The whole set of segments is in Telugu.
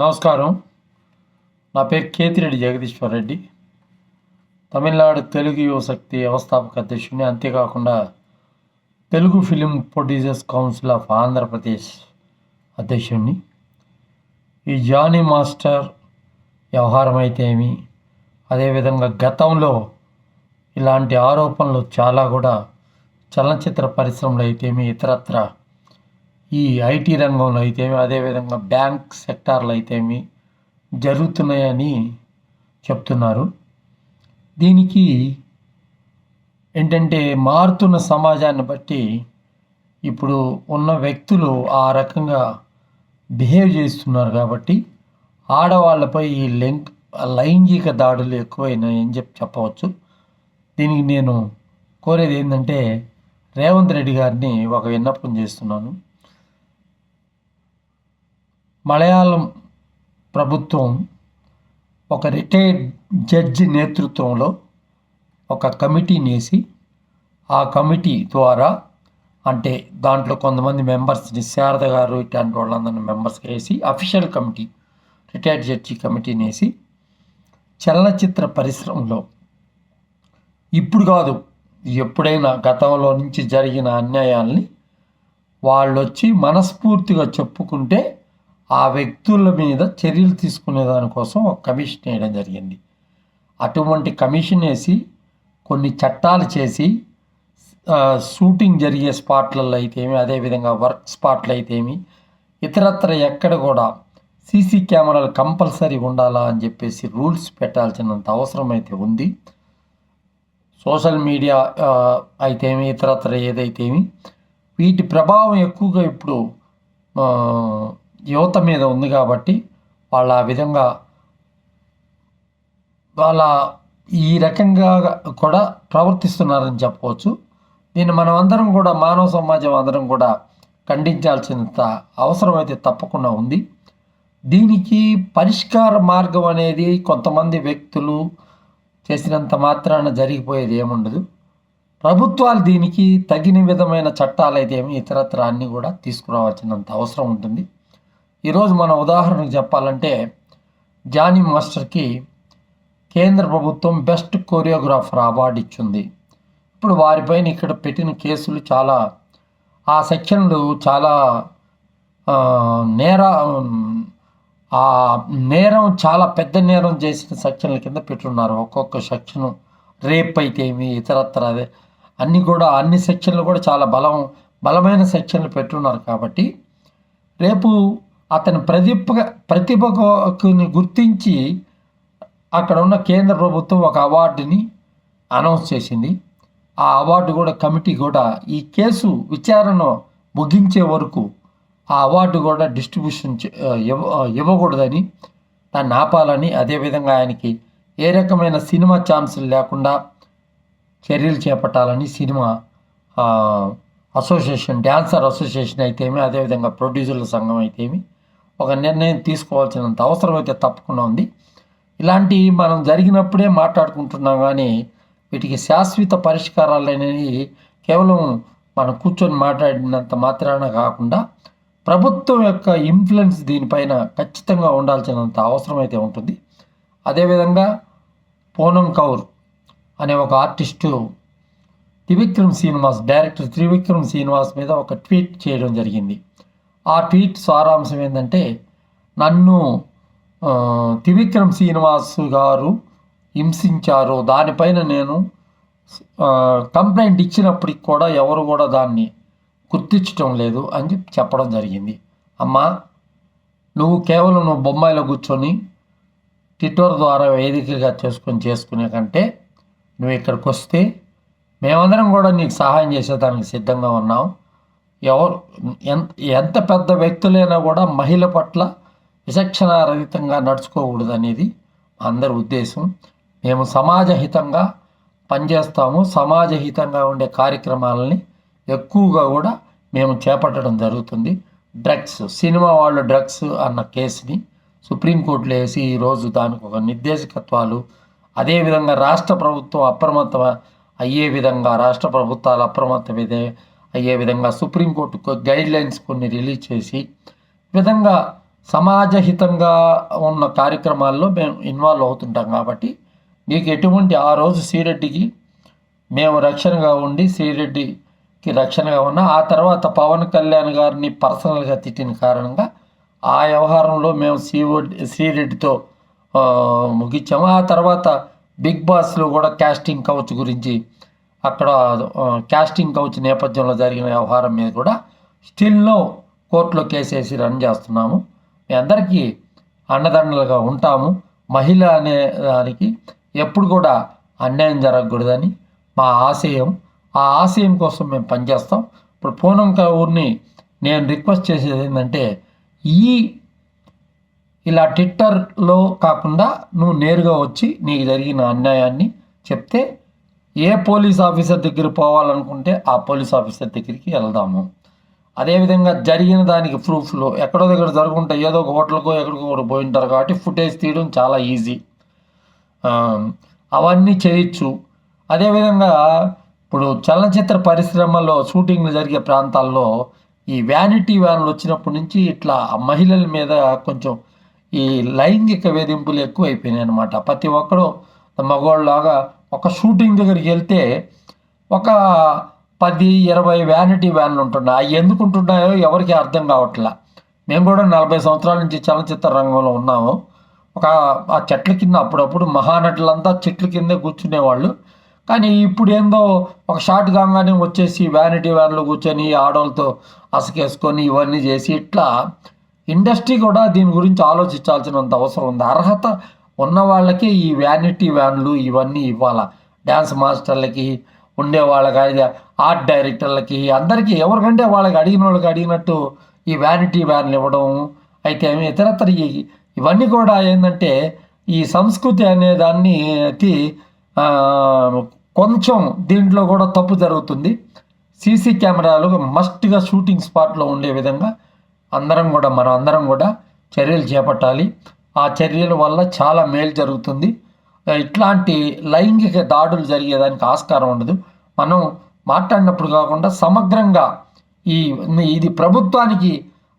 నమస్కారం. నా పేరు కేతిరెడ్డి జగదీశ్వర్ రెడ్డి. తమిళనాడు తెలుగు యువశక్తి వ్యవస్థాపక అధ్యక్షుడిని. అంతేకాకుండా Telugu film producers council of Andhra Pradesh అధ్యక్షుడిని. ఈ జానీ మాస్టర్ వ్యవహారం అయితే ఏమి? అదేవిధంగా గతంలో ఇలాంటి ఆరోపణలు చాలా కూడా చలనచిత్ర పరిశ్రమలో అయితేమి ఇతరత్ర ఈ ఐటీ రంగంలో అయితేమి అదేవిధంగా బ్యాంక్ సెక్టార్లో అయితేమి జరుగుతున్నాయని చెప్తున్నారు. దీనికి ఏంటంటే మారుతున్న సమాజాన్ని బట్టి ఇప్పుడు ఉన్న వ్యక్తులు ఆ రకంగా బిహేవ్ చేస్తున్నారు కాబట్టి ఆడవాళ్ళపై ఈ లెంక్ లైంగిక దాడులు ఎక్కువైనాయని చెప్పి చెప్పవచ్చు. దీనికి నేను కోరేది ఏంటంటే రేవంత్ రెడ్డి గారిని ఒక విన్నపం చేస్తున్నాను. మలయాళం ప్రభుత్వం ఒక రిటైర్డ్ జడ్జి నేతృత్వంలో ఒక కమిటీని వేసి ఆ కమిటీ ద్వారా అంటే దాంట్లో కొంతమంది మెంబర్స్ని శారద గారు ఇట్లాంటి వాళ్ళందరినీ మెంబర్స్గా వేసి అఫీషియల్ కమిటీ రిటైర్డ్ జడ్జి కమిటీని వేసి చలనచిత్ర పరిశ్రమలో ఇప్పుడు కాదు ఎప్పుడైనా గతంలో నుంచి జరిగిన అన్యాయాల్ని వాళ్ళు వచ్చి మనస్ఫూర్తిగా చెప్పుకుంటే ఆ వ్యక్తుల మీద చర్యలు తీసుకునే దానికోసం ఒక కమిషన్ వేయడం జరిగింది. అటువంటి కమిషన్ వేసి కొన్ని చట్టాలు చేసి షూటింగ్ జరిగే స్పాట్లలో అయితేమి అదేవిధంగా వర్క్ స్పాట్లు అయితేమి ఇతరత్ర ఎక్కడ కూడా సీసీ కెమెరాలు కంపల్సరీ ఉండాలా అని చెప్పేసి రూల్స్ పెట్టాల్సినంత అవసరం అయితే ఉంది. సోషల్ మీడియా అయితేమి ఇతరత్ర ఏదైతేమి వీటి ప్రభావం ఎక్కువగా ఇప్పుడు యువత మీద ఉంది కాబట్టి వాళ్ళు ఆ విధంగా వాళ్ళ ఈ రకంగా కూడా ప్రవర్తిస్తున్నారని చెప్పవచ్చు. దీన్ని మనం అందరం కూడా మానవ సమాజం అందరం కూడా ఖండించాల్సినంత అవసరం అయితే తప్పకుండా ఉంది. దీనికి పరిష్కార మార్గం అనేది కొంతమంది వ్యక్తులు చేసినంత మాత్రాన జరిగిపోయేది ఏముండదు. ప్రభుత్వాలు దీనికి తగిన విధమైన చట్టాలు అయితే ఏమి ఇతరత్ర అన్నీ కూడా తీసుకురావాల్సినంత అవసరం ఉంటుంది. ఈరోజు మన ఉదాహరణకు చెప్పాలంటే జానీ మాస్టర్కి కేంద్ర ప్రభుత్వం బెస్ట్ కొరియోగ్రాఫర్ అవార్డు ఇచ్చింది. ఇప్పుడు వారిపైన ఇక్కడ పెట్టిన కేసులు చాలా ఆ సెక్షన్లు చాలా నేర ఆ నేరం చాలా పెద్ద నేరం చేసిన సెక్షన్ల కింద పెట్టున్నారు. ఒక్కొక్క సెక్షన్ రేప్ అయితే ఏమి ఇతరత్ర అదే అన్నీ కూడా అన్ని సెక్షన్లు కూడా చాలా బలం బలమైన సెక్షన్లు పెట్టున్నారు కాబట్టి రేపు అతని ప్రతిభ ప్రతిభకుని గుర్తించి అక్కడ ఉన్న కేంద్ర ప్రభుత్వం ఒక అవార్డుని అనౌన్స్ చేసింది. ఆ అవార్డు కూడా కమిటీ కూడా ఈ కేసు విచారణ ముగించే వరకు ఆ అవార్డు కూడా డిస్ట్రిబ్యూషన్ చే- ఇవ్వ ఇవ్వకూడదని దాన్ని ఆపాలని అదేవిధంగా ఆయనకి ఏ రకమైన సినిమా ఛాన్సులు లేకుండా చర్యలు చేపట్టాలని సినిమా అసోసియేషన్ డ్యాన్సర్ అసోసియేషన్ అయితేమి అదేవిధంగా ప్రొడ్యూసర్ల సంఘం అయితేమి ఒక నిర్ణయం తీసుకోవాల్సినంత అవసరం అయితే తప్పకుండా ఉంది. ఇలాంటి మనం జరిగినప్పుడే మాట్లాడుకుంటున్నాం కానీ వీటికి శాశ్వత పరిష్కారాలు అనేవి కేవలం మనం కూర్చొని మాట్లాడినంత మాత్రాన కాకుండా ప్రభుత్వం యొక్క ఇన్ఫ్లుయెన్స్ దీనిపైన ఖచ్చితంగా ఉండాల్సినంత అవసరం అయితే ఉంటుంది. అదేవిధంగా పూనం కౌర్ అనే ఒక ఆర్టిస్టు త్రివిక్రమ్ శ్రీనివాస్ డైరెక్టర్ త్రివిక్రమ్ శ్రీనివాస్ మీద ఒక ట్వీట్ చేయడం జరిగింది. ఆ ట్వీట్ సారాంశం ఏంటంటే నన్ను త్రివిక్రమ్ శ్రీనివాస్ గారు హింసించారు. దానిపైన నేను కంప్లైంట్ ఇచ్చినప్పటికి కూడా ఎవరు కూడా దాన్ని గుర్తించడం లేదు అని చెప్పి చెప్పడం జరిగింది. అమ్మా నువ్వు కేవలం నువ్వు బొమ్మాయిలో కూర్చొని ట్విట్టర్ ద్వారా వేదికగా చేసుకొని చేసుకునే కంటే నువ్వు ఇక్కడికి వస్తే మేమందరం కూడా నీకు సహాయం చేసేదానికి సిద్ధంగా ఉన్నాం. ఎవరు ఎంత ఎంత పెద్ద వ్యక్తులైనా కూడా మహిళ పట్ల విచక్షణారహితంగా నడుచుకోకూడదు అనేది అందరి ఉద్దేశం. మేము సమాజహితంగా పనిచేస్తాము. సమాజహితంగా ఉండే కార్యక్రమాలని ఎక్కువగా కూడా మేము చేపట్టడం జరుగుతుంది. డ్రగ్స్ సినిమా వాళ్ళు డ్రగ్స్ అన్న కేసుని సుప్రీంకోర్టులో వేసి ఈరోజు దానికి ఒక నిర్దేశకత్వాలు అదేవిధంగా రాష్ట్ర ప్రభుత్వం అప్రమత్తం అయ్యే విధంగా రాష్ట్ర ప్రభుత్వాలు అప్రమత్తం అయ్యే విధంగా సుప్రీంకోర్టు గైడ్ లైన్స్ కొన్ని రిలీజ్ చేసి విధంగా సమాజహితంగా ఉన్న కార్యక్రమాల్లో మేము ఇన్వాల్వ్ అవుతుంటాం కాబట్టి మీకు ఎటువంటి ఆ రోజు శ్రీరెడ్డికి మేము రక్షణగా ఉండి శ్రీరెడ్డికి రక్షణగా ఉన్న ఆ తర్వాత పవన్ కళ్యాణ్ గారిని పర్సనల్గా తిట్టిన కారణంగా ఆ వ్యవహారంలో మేము శ్రీరెడ్డి శ్రీరెడ్డితో ముగించాము. ఆ తర్వాత బిగ్ బాస్లో కూడా క్యాస్టింగ్ కౌచ్ గురించి అక్కడ క్యాస్టింగ్ కౌచ్ నేపథ్యంలో జరిగిన వ్యవహారం మీద కూడా స్టిల్లో కోర్టులో కేసేసి రన్ చేస్తున్నాము. మీ అందరికీ అన్నదండలుగా ఉంటాము. మహిళ అనే దానికి ఎప్పుడు కూడా అన్యాయం జరగకూడదని మా ఆశయం. ఆ ఆశయం కోసం మేము పనిచేస్తాం. ఇప్పుడు పూనం ఊరిని నేను రిక్వెస్ట్ చేసేది ఏంటంటే ఈ ఇలా ట్విట్టర్లో కాకుండా నువ్వు నేరుగా వచ్చి నీకు జరిగిన అన్యాయాన్ని చెప్తే ఏ పోలీస్ ఆఫీసర్ దగ్గర పోవాలనుకుంటే ఆ పోలీస్ ఆఫీసర్ దగ్గరికి వెళ్దాము. అదేవిధంగా జరిగిన దానికి ప్రూఫ్లు ఎక్కడో దగ్గర జరుగుంటాయి. ఏదో ఒక హోటల్కో ఎక్కడికో ఒకటి పోయి ఉంటారు కాబట్టి ఫుటేజ్ తీయడం చాలా ఈజీ. అవన్నీ చేయొచ్చు. అదేవిధంగా ఇప్పుడు చలనచిత్ర పరిశ్రమలో షూటింగ్లు జరిగే ప్రాంతాల్లో ఈ వ్యానిటీ వ్యాన్లు వచ్చినప్పటి నుంచి ఇట్లా మహిళల మీద కొంచెం ఈ లైంగిక వేధింపులు ఎక్కువ అయిపోయినాయి అనమాట ప్రతి ఒక్కరూ మగవాళ్ళలాగా ఒక షూటింగ్ దగ్గరికి వెళ్తే ఒక పది ఇరవై వ్యానిటీ వ్యాన్లు ఉంటున్నాయి. అవి ఎందుకు ఉంటున్నాయో ఎవరికి అర్థం కావట్లా. మేము కూడా నలభై సంవత్సరాల నుంచి చలనచిత్ర రంగంలో ఉన్నాము. ఒక ఆ చెట్ల కింద అప్పుడప్పుడు మహానటులంతా చెట్ల కిందే కూర్చునేవాళ్ళు. కానీ ఇప్పుడు ఏందో ఒక షార్ట్ కాగానే వచ్చేసి వ్యానిటీ వ్యాన్లో కూర్చొని ఆడవాళ్ళతో అసకేసుకొని ఇవన్నీ చేసి ఇట్లా ఇండస్ట్రీ కూడా దీని గురించి ఆలోచించాల్సినంత అవసరం ఉంది. అర్హత ఉన్న వాళ్ళకి ఈ వ్యానిటీ వ్యాన్లు ఇవన్నీ ఇవ్వాలా? డ్యాన్స్ మాస్టర్లకి ఉండే వాళ్ళకి ఆర్ట్ డైరెక్టర్లకి అందరికీ ఎవరికంటే వాళ్ళకి అడిగిన వాళ్ళకి అడిగినట్టు ఈ వ్యానిటీ వ్యాన్లు ఇవ్వడం అయితే ఇతరత్ర ఇవన్నీ కూడా ఏంటంటే ఈ సంస్కృతి అనే దాన్ని కొంచెం దీంట్లో కూడా తప్పు జరుగుతుంది. సీసీ కెమెరాలు మస్ట్గా షూటింగ్ స్పాట్లో ఉండే విధంగా అందరం కూడా మనం అందరం కూడా చర్యలు చేపట్టాలి. ఆ చర్యల వల్ల చాలా మేలు జరుగుతుంది. ఇట్లాంటి లైంగిక దాడులు జరిగేదానికి ఆస్కారం ఉండదు. మనం మాట్లాడినప్పుడు కాకుండా సమగ్రంగా ఈ ఇది ప్రభుత్వానికి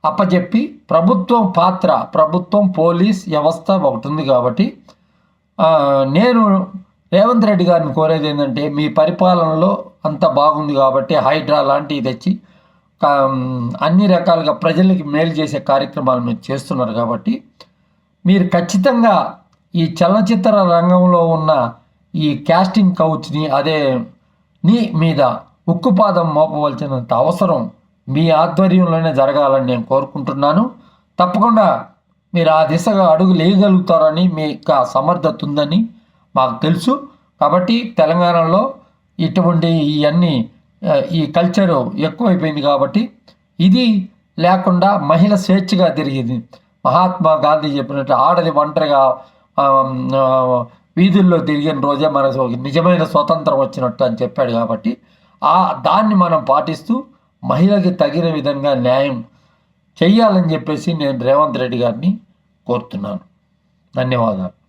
అప్పచెప్పి ప్రభుత్వం పాత్ర ప్రభుత్వం పోలీస్ వ్యవస్థ ఒకటి ఉంది కాబట్టి నేను రేవంత్ రెడ్డి గారిని కోరేది ఏంటంటే మీ పరిపాలనలో అంత బాగుంది కాబట్టి హైడ్రా లాంటివి తెచ్చి అన్ని రకాలుగా ప్రజలకి మేలు చేసే కార్యక్రమాలు మీరు చేస్తున్నారు కాబట్టి మీరు ఖచ్చితంగా ఈ చలనచిత్ర రంగంలో ఉన్న ఈ క్యాస్టింగ్ కౌచ్ని అదే నీ మీద ఉక్కుపాదం మోపవలసినంత అవసరం మీ ఆధ్వర్యంలోనే జరగాలని నేను కోరుకుంటున్నాను. తప్పకుండా మీరు ఆ దిశగా అడుగు లేయగలుగుతారని మీకు ఆ సమర్థత ఉందని మాకు తెలుసు. కాబట్టి తెలంగాణలో ఇటువంటి ఇవన్నీ ఈ కల్చరు ఎక్కువైపోయింది కాబట్టి ఇది లేకుండా మహిళ స్వేచ్ఛగా తిరిగింది. మహాత్మా గాంధీ చెప్పినట్టు ఆడది ఒంటరిగా వీధుల్లో తిరిగిన రోజే మనకు ఒక నిజమైన స్వతంత్రం వచ్చినట్టు అని చెప్పాడు కాబట్టి ఆ దాన్ని మనం పాటిస్తూ మహిళకి తగిన విధంగా న్యాయం చెయ్యాలని చెప్పేసి నేను రేవంత్ రెడ్డి గారిని కోరుతున్నాను. ధన్యవాదాలు.